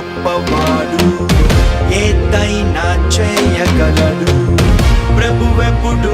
గొప్పవాడు. ఏదైనా చేయగలడు. ప్రభువెప్పుడు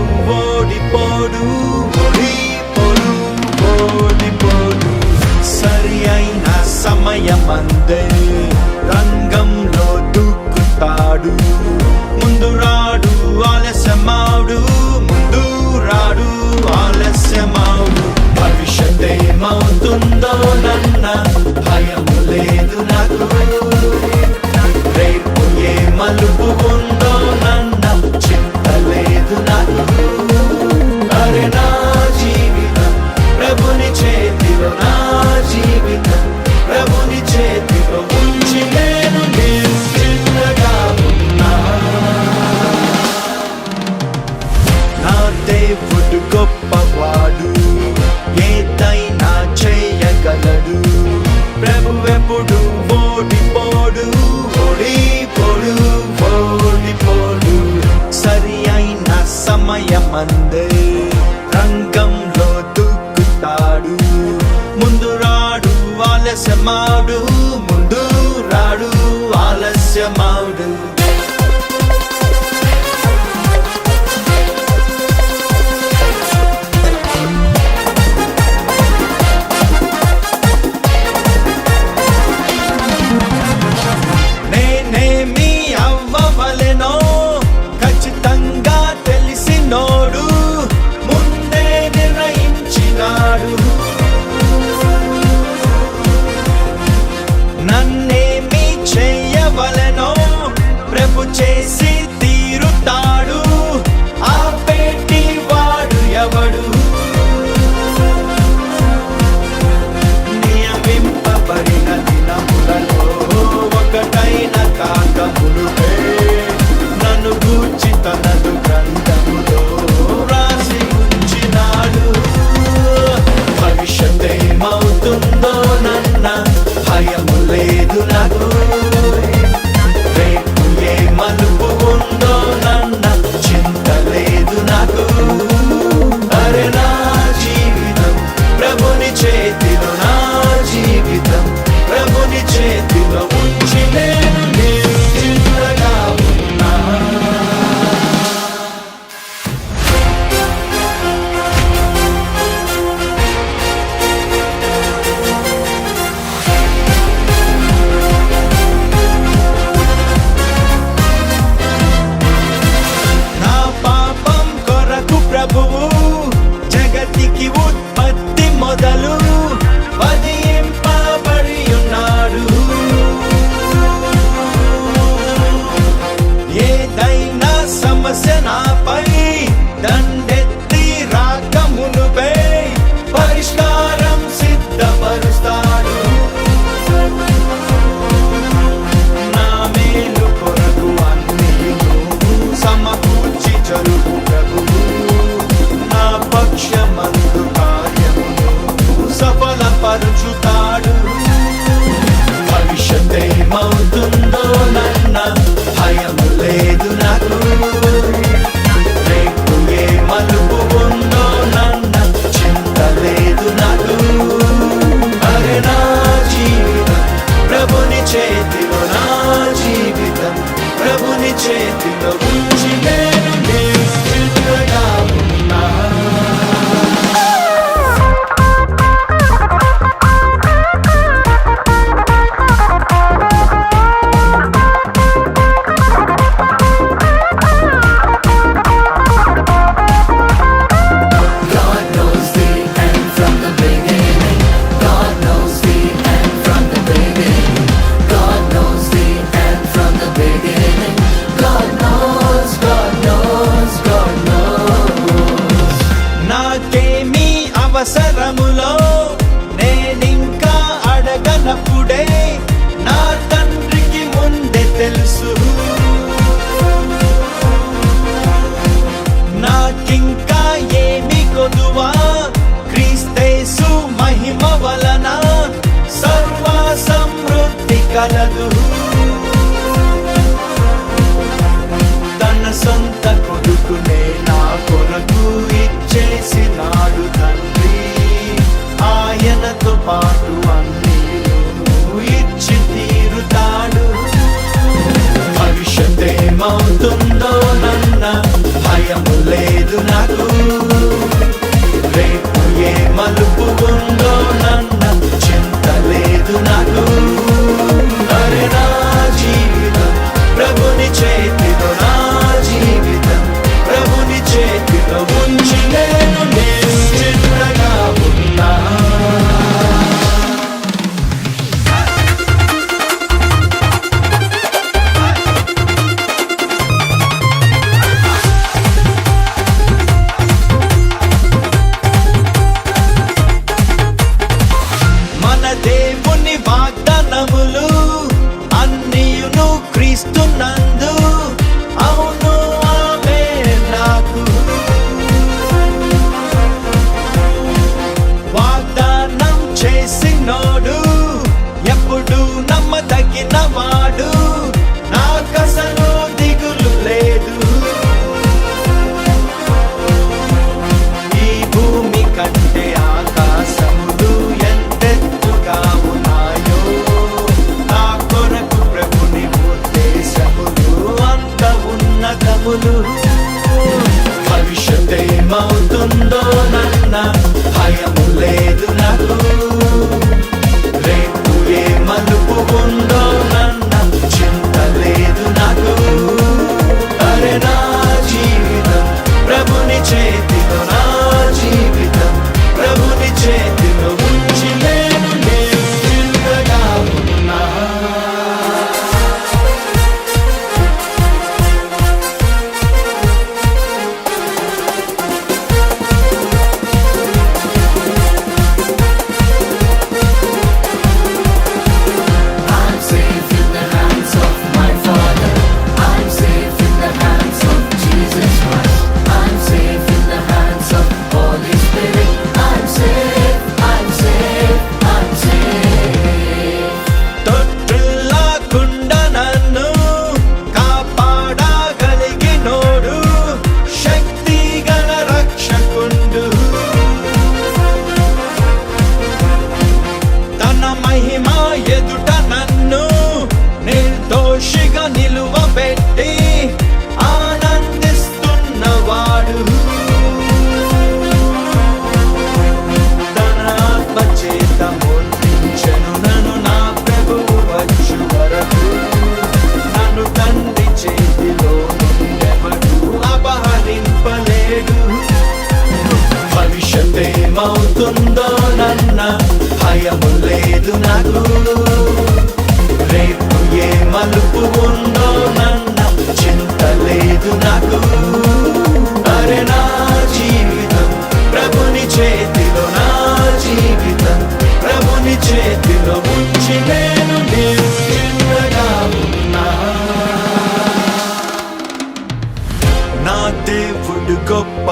semaru seen Cete నాపై దండెత్తి రాకమునుపై పరిష్కారం సిద్ధపరుస్తాడు. నా మేలు కొరకు అన్ని సమకూర్చి చదువు ప్రభువు. నా పక్షమందు కార్యమును సఫలపరుచుతా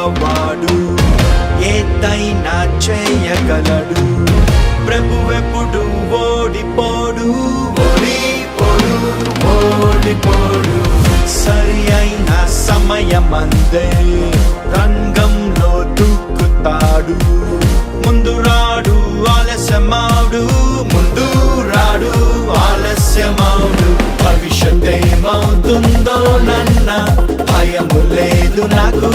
వాడు ఏదైనా చేయగలడు. ప్రభువెప్పుడు ఓడిపోడు. ఓడిపోడు ఓడిపోడు. సరి అయిన సమయమందే రంగంలో దూకుతాడు ముందు రాడు ఆలస్యమాడు ముందు రాడు ఆలస్యమాడు భవిష్యత్ ఏమవుతుందో నన్న భయము లేదు నాకు.